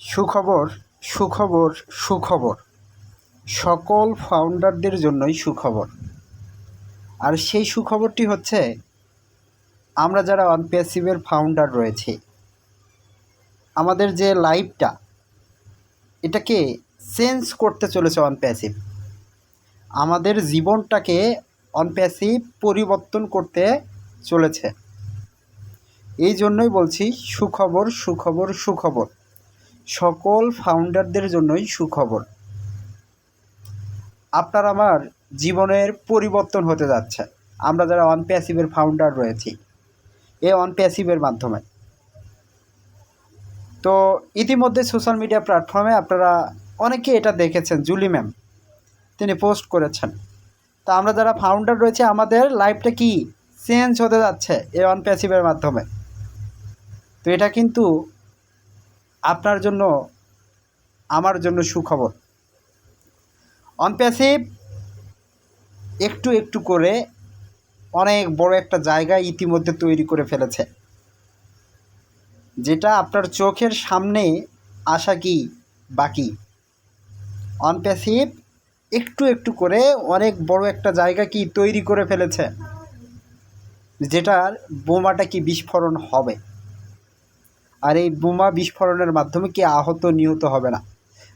সুখবর সুখবর সুখবর। সকল ফাউন্ডারদের জন্যই সুখবর। আর সেই সুখবরটি হচ্ছে, আমরা যারা অনপ্যাসিভের ফাউন্ডার রয়েছে, আমাদের যে লাইফটা এটাকে চেঞ্জ করতে চলেছে অনপ্যাসিভ আমাদের জীবনটাকে অনপ্যাসিভ পরিবর্তন করতে চলেছে। এই জন্যই বলছি, সুখবর সুখবর সুখবর। সকল ফাউন্ডারদের জন্যই সুখবর। আপনার আমার জীবনের পরিবর্তন হতে যাচ্ছে। আমরা যারা অনপ্যাসিভের ফাউন্ডার রয়েছি, এই অনপ্যাসিভের মাধ্যমে। তো ইতিমধ্যে সোশ্যাল মিডিয়া প্ল্যাটফর্মে আপনারা অনেকে এটা দেখেছেন জুলি ম্যাম তিনি পোস্ট করেছেন। তা আমরা যারা ফাউন্ডার রয়েছে, আমাদের লাইফটা কি চেঞ্জ হতে যাচ্ছে এই অনপ্যাসিভের মাধ্যমে? তো এটা কিন্তু আপনার জন্য, আমার জন্য সুখবর। অনপ্যাসিভ একটু একটু করে অনেক বড় একটা জায়গা ইতিমধ্যে তৈরি করে ফেলেছে। যেটা আপনার চোখের সামনে আসা কি বাকি? অনপ্যাসিভ একটু একটু করে অনেক বড় একটা জায়গা কি তৈরি করে ফেলেছে? যেটার বোমাটা কি বিস্ফোরণ হবে? আর এই বোমা বিস্ফোরণের মাধ্যমে কি আহত নিহত হবে না?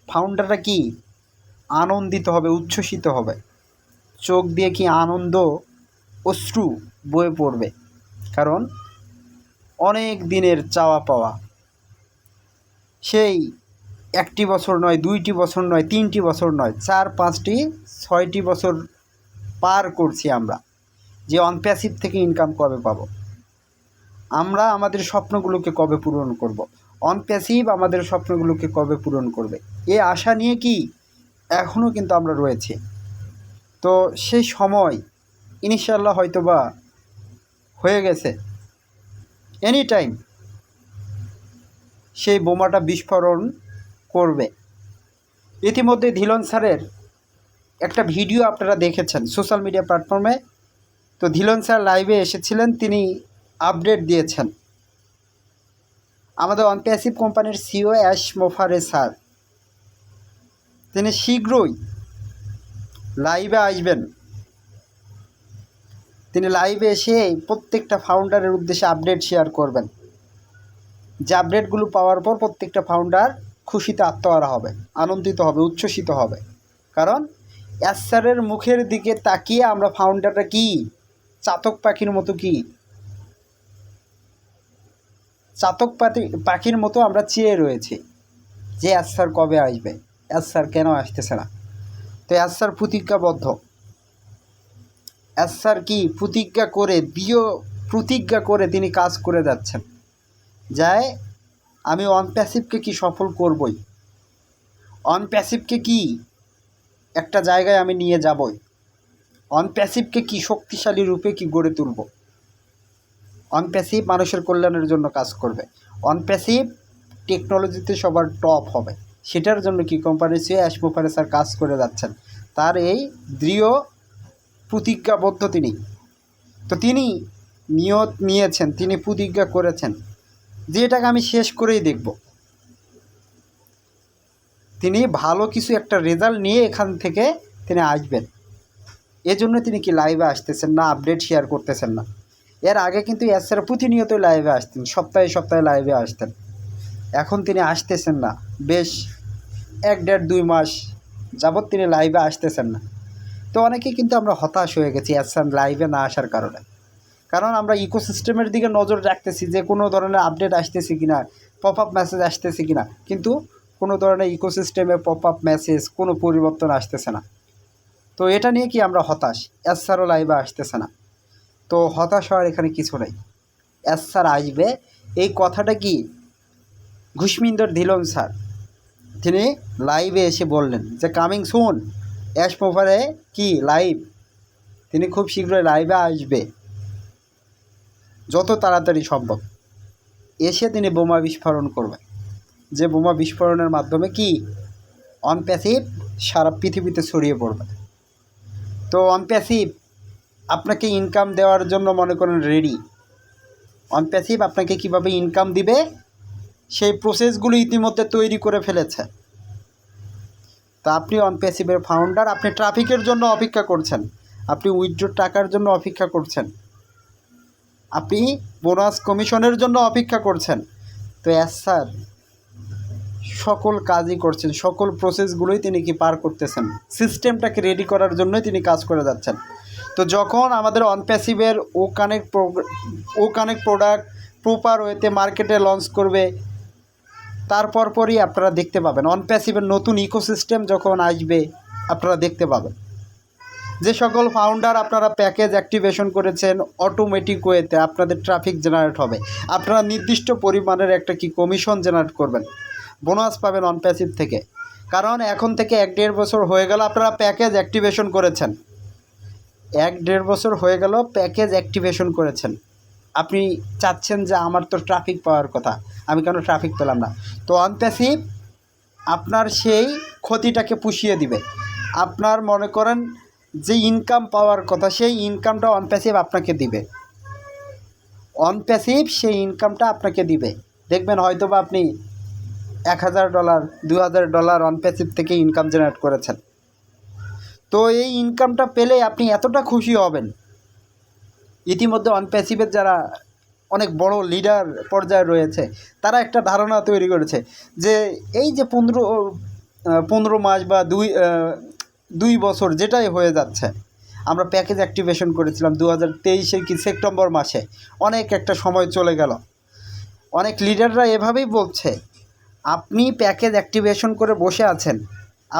ফাউন্ডাররা কি আনন্দিত হবে, উচ্ছ্বসিত হবে? চোখ দিয়ে কি আনন্দ অশ্রু বয়ে পড়বে? কারণ অনেক দিনের চাওয়া পাওয়া। সেই একটি বছর নয়, দুইটি বছর নয়, তিনটি বছর নয়, চার, পাঁচটি, ছয়টি বছর পার করছি আমরা। যে অনপ্যাসিভ থেকে ইনকাম কবে পাবো? আমরা আমাদের স্বপ্নগুলোকে কবে পূরণ করব। অনপ্যাসিভ আমাদের স্বপ্নগুলোকে কবে পূরণ করবে? এ আশা নিয়ে কি? এখনও কিন্তু আমরা রয়েছি। তো সেই সময় ইনশাল্লাহ হয়তো বা হয়ে গেছে। এনি টাইম সেই বোমাটা বিস্ফোরণ করবে। ইতিমধ্যে ধিলন স্যারের একটা ভিডিও আপনারা দেখেছেন সোশ্যাল মিডিয়া প্ল্যাটফর্মে তো ধীলন স্যার লাইভে এসেছিলেন, তিনি আপডেট দিয়েছেন। আমাদের অনপ্যাসিভ কোম্পানির সিও অ্যাশ মোফারে স্যার। তিনি শীঘ্রই লাইভে আসবেন। তিনি লাইভে এসে প্রত্যেকটা ফাউন্ডারের উদ্দেশ্যে আপডেট শেয়ার করবেন। যে আপডেটগুলো পাওয়ার পর প্রত্যেকটা ফাউন্ডার খুশিতে আত্মহারা হবে, আনন্দিত হবে, উচ্ছ্বসিত হবে। কারণ অ্যাসারের মুখের দিকে তাকিয়ে আমরা ফাউন্ডাররা কি? চাতক পাখির মতো কি? চাতক পাতি, পাখির মতো আমরা চেয়ে রয়েছি যে অ্যাসার কবে আসবে অ্যাসার কেন আসতেছে না? তো অ্যাসার প্রতিজ্ঞাবদ্ধ। অ্যাসার কি প্রতিজ্ঞা করে দৃঢ় প্রতিজ্ঞা করে তিনি কাজ করে যাচ্ছেন। যায়, আমি অনপ্যাসিভকে কি সফল করবই? অনপ্যাসিভকে কি একটা জায়গায় আমি নিয়ে যাবই? অনপ্যাসিভকে কি শক্তিশালী রূপে কি গড়ে তুলব? অনপ্যাসিভ মানুষের কল্যাণের জন্য কাজ করবে। অনপ্যাসিভ টেকনোলজিতে সবার টপ হবে। সেটার জন্য কি কোম্পানি সে অ্যাশমোফারে স্যার কাজ করে যাচ্ছেন? তার এই দৃঢ় প্রতিজ্ঞাবদ্ধ তিনি। তো তিনি নিয়ত নিয়েছেন, তিনি প্রতিজ্ঞা করেছেন। যে এটাকে আমি শেষ করেই দেখব। তিনি ভালো কিছু একটা রেজাল্ট নিয়ে এখান থেকে তিনি আসবেন। এজন্য তিনি কি লাইভে আসতেছেন না আপডেট শেয়ার করতেছেন না। এর আগে কিন্তু এসআর প্রতিনিয়ত লাইভে আসতেন, সপ্তাহে সপ্তাহে লাইভে আসতেন। এখন তিনি আসতেছেন না। বেশ এক দেড় দুই মাস যাবৎ তিনি লাইভে আসতেছেন না। তো অনেকে কিন্তু আমরা হতাশ হয়ে গেছি এসআর লাইভে না আসার কারণে। কারণ আমরা ইকোসিস্টেমের দিকে নজর রাখতেছি যে কোনো ধরনের আপডেট আসতেছে কিনা পপ আপ মেসেজ আসতেছে কিনা। কিন্তু কোনো ধরনের ইকোসিস্টেমে পপ আপ মেসেজ কোনো পরিবর্তন আসতেছে না। তো এটা নিয়ে কি আমরা হতাশ? এসআরও লাইভে আসতেছে না। তো হতাশ হওয়ার এখানে কিছু নেই। স্যার আসবে। এই কথাটা কি? ঘুষমিন্দর ধিলন স্যার তিনি লাইভে এসে বললেন যে কামিং সুন অ্যাশ মোফারে কি? লাইভ তিনি খুব শীঘ্রই লাইভে আসবে। যত তাড়াতাড়ি সম্ভব। এসে তিনি বোমা বিস্ফোরণ করবে যে বোমা বিস্ফোরণের মাধ্যমে কি? অনপ্যাসিভ সারা পৃথিবীতে ছড়িয়ে পড়বে। তো অনপ্যাসিভ আপনাকে ইনকাম দেওয়ার জন্য মনে করেন রেডি অনপ্যাসিভ আপনাকে কীভাবে ইনকাম দিবে? সেই প্রসেসগুলো ইতিমধ্যে তৈরি করে ফেলেছে। তা আপনি অন প্যাসিভের ফাউন্ডার আপনি ট্রাফিকের জন্য অপেক্ষা করছেন। আপনি উইথড্র টাকার জন্য অপেক্ষা করছেন। আপনি বোনাস কমিশনের জন্য অপেক্ষা করছেন। তো অ্যাস স্যার সকল কাজই করছেন, সকল প্রসেসগুলোই তিনি কি পার করতেছেন। সিস্টেমটাকে রেডি করার জন্যই তিনি কাজ করে যাচ্ছেন। তো যখন আমাদের অনপ্যাসিভের ও কানেক্ট ও কানেক্ট প্রোডাক্ট প্রপার ওয়েতে মার্কেটে লঞ্চ করবে তারপর পরই আপনারা দেখতে পাবেন। অনপ্যাসিভের নতুন ইকোসিস্টেম যখন আসবে, আপনারা দেখতে পাবেন। যে সকল ফাউন্ডার আপনারা প্যাকেজ অ্যাক্টিভেশন করেছেন অটোমেটিক ওয়েতে আপনাদের ট্রাফিক জেনারেট হবে। আপনারা নির্দিষ্ট পরিমাণের একটা কি কমিশন জেনারেট করবেন। বোনাস পাবেন অনপ্যাসিভ থেকে। কারণ এখন থেকে এক দেড় বছর হয়ে গেল, আপনারা প্যাকেজ অ্যাক্টিভেশন করেছেন। এক দেড় বছর হয়ে গেল প্যাকেজ অ্যাক্টিভেশন করেছেন। আপনি চাচ্ছেন যে আমার তো ট্রাফিক পাওয়ার কথা, আমি কেন ট্রাফিক পেলাম না? তো অনপ্যাসিভ আপনার সেই ক্ষতিটাকে পুষিয়ে দিবে। আপনার মনে করেন যে ইনকাম পাওয়ার কথা, সেই ইনকামটা অনপ্যাসিভ আপনাকে দিবে। অনপ্যাসিভ সেই ইনকামটা আপনাকে দিবে। দেখবেন হয়তো বা আপনি এক হাজার ডলার, দু হাজার ডলার অনপ্যাসিভ থেকে ইনকাম জেনারেট করেছেন। তো এই ইনকামটা পেলে আপনি এতটা খুশি হবেন। ইতিমধ্যে অনপ্যাসিভের যারা অনেক বড় লিডার পর্যায়ে রয়েছে, তারা একটা ধারণা তৈরি করেছে যে এই যে পনেরো পনেরো মাস বা দুই দুই বছর যেটাই হয়ে যাচ্ছে, আমরা প্যাকেজ অ্যাক্টিভেশন করেছিলাম দু হাজার কি সেপ্টেম্বর মাসে। অনেক একটা সময় চলে গেল। অনেক লিডাররা এভাবেই বলছে, আপনি প্যাকেজ অ্যাক্টিভেশন করে বসে আছেন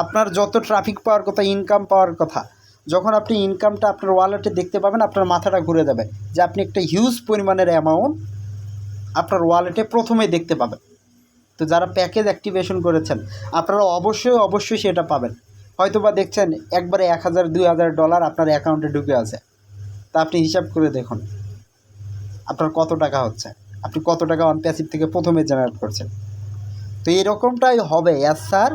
আপনার যত ট্রাফিক পাওয়ার কথা ইনকাম পাওয়ার কথা, যখন আপনি ইনকামটা আপনার ওয়ালেটে দেখতে পাবেন, আপনার মাথাটা ঘুরে যাবে যে আপনি একটা হিউজ পরিমাণের অ্যামাউন্ট আপনার ওয়ালেটে প্রথমেই দেখতে পাবেন। তো যারা প্যাকেজ অ্যাক্টিভেশন করেছেন, আপনারা অবশ্যই অবশ্যই সেটা পাবেন। হয়তো বা দেখছেন, একবারে এক হাজার, দুই হাজার ডলার আপনার অ্যাকাউন্টে ঢুকে আছে। তা আপনি হিসাব করে দেখুন, আপনার কত টাকা হচ্ছে, আপনি কত টাকা অন প্যাসিভ থেকে প্রথমে জেনারেট করছেন। তো এরকমটাই হবে অ্যাজ স্যার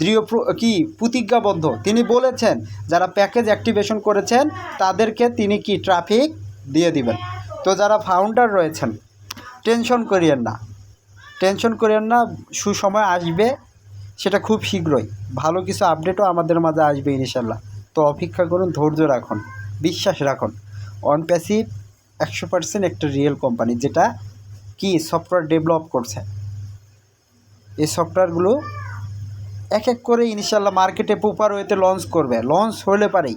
দৃঢ় কি প্রতিজ্ঞাবদ্ধ। তিনি বলেছেন, যারা প্যাকেজ অ্যাক্টিভেশন করেছেন, তাদেরকে তিনি কি ট্রাফিক দিয়ে দিবেন? তো যারা ফাউন্ডার রয়েছেন, টেনশন করিয়েন না। টেনশন করিয়েন না, সুসময় আসবে, সেটা খুব শীঘ্রই। ভালো কিছু আপডেটও আমাদের মাঝে আসবে ইনশাল্লাহ তো অপেক্ষা করুন, ধৈর্য রাখুন, বিশ্বাস রাখুন। অন প্যাসিভ একশো পার্সেন্ট একটা রিয়েল কোম্পানি যেটা কি সফটওয়্যার ডেভেলপ করছে। এই সফটওয়্যারগুলো এক এক করে ইনশাল্লাহ মার্কেটে প্রপার ওয়েতে লঞ্চ করবে। লঞ্চ হলে পারেই।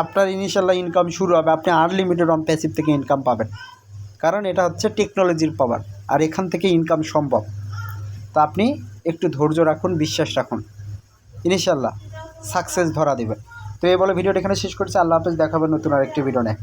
আপনার ইনিশিয়াল্লাহ ইনকাম শুরু হবে। আপনি আনলিমিটেড অন প্যাসিভ থেকে ইনকাম পাবেন। কারণ এটা হচ্ছে টেকনোলজির পাওয়ার আর এখান থেকে ইনকাম সম্ভব। তা আপনি একটু ধৈর্য রাখুন, বিশ্বাস রাখুন। ইনশাল্লাহ সাকসেস ধরা দেবে। তো এই বলে ভিডিওটা এখানে শেষ করছি। আল্লাহ হাফেজ। দেখাবেন নতুন আরেকটি ভিডিও নেয়।